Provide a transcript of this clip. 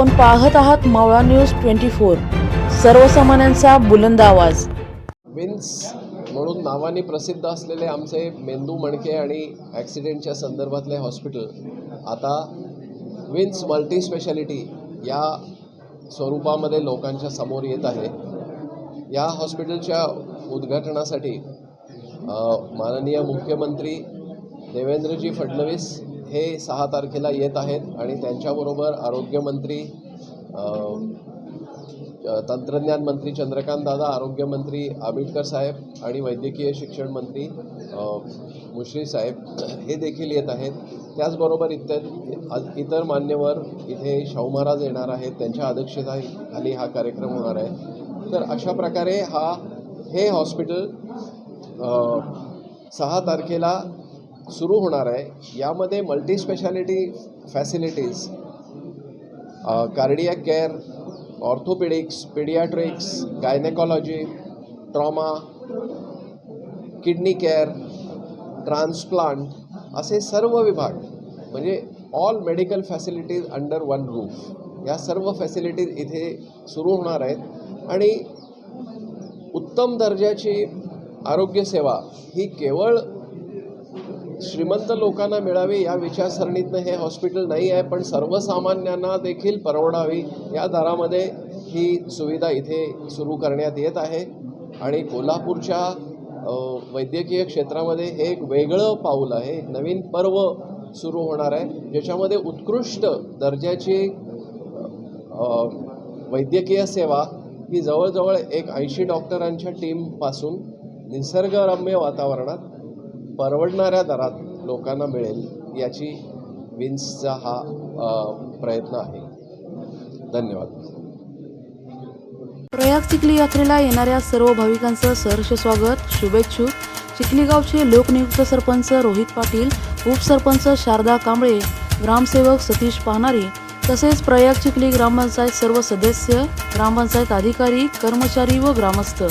आपण पाहत आहात मावळा न्यूज ट्वेंटी फोर. सर्वसामान्यांचा बुलंद आवाज. विन्स म्हणून नावाने प्रसिद्ध असलेले आमचे मेंदू मणके आणि ॲक्सिडेंटच्या संदर्भातले हॉस्पिटल आता विन्स मल्टी स्पेशालिटी या स्वरूपामध्ये लोकांच्या समोर येत आहे. या हॉस्पिटलच्या उद्घाटनासाठी माननीय मुख्यमंत्री देवेंद्रजी फडणवीस हे सहा तारखेला येत आहेत आणि त्यांच्याबरोबर आरोग्यमंत्री तंत्रज्ञान मंत्री चंद्रकांत दादा आरोग्यमंत्री आंबेडकर साहेब आणि वैद्यकीय शिक्षण मंत्री मुश्री साहेब हे देखील येत आहेत. त्याचबरोबर इतर इतर मान्यवर इथे शाहू महाराज येणार आहेत त्यांच्या अध्यक्षतेखाली हा कार्यक्रम होणार आहे. तर अशा प्रकारे हा हे हॉस्पिटल सहा तारखेला सुरू होणार आहे. यामध्ये multi speciality facilities cardia care orthopaedics paediatrics gynaecology trauma kidney care transplant असे सर्व विभाग म्हणजे all medical facilities under one roof या सर्व फॅसिलिटीज इथे सुरू होणार आहेत. आणि उत्तम दर्जाची आरोग्यसेवा ही केवळ श्रीमंत लोकांना मिळावी या विचारसरणीतनं हे हॉस्पिटल नाही आहे पण सर्वसामान्यांना देखील परवडावी या दरामध्ये ही सुविधा इथे सुरू करण्यात येत आहे. आणि कोल्हापूरच्या वैद्यकीय क्षेत्रामध्ये हे एक वेगळं पाऊल आहे. एक नवीन पर्व सुरू होणार आहे ज्याच्यामध्ये उत्कृष्ट दर्जाची वैद्यकीय सेवा ही जवळजवळ एक ऐंशी डॉक्टरांच्या टीमपासून निसर्गरम्य वातावरणात परवडणाऱ्या दरात लोकांना मिळेल याची विन्सचा हा प्रयत्न आहे. धन्यवाद. प्रयाग चिखली यात्रेला येणाऱ्या सर्व भाविकांचं सहर्ष स्वागत शुभेच्छू. चिखली गावचे लोकनियुक्त सरपंच रोहित पाटील उपसरपंच शारदा कांबळे ग्रामसेवक सतीश पाहणारी तसेच प्रयाग चिखली ग्रामपंचायत सर्व सदस्य ग्रामपंचायत अधिकारी कर्मचारी व ग्रामस्थ.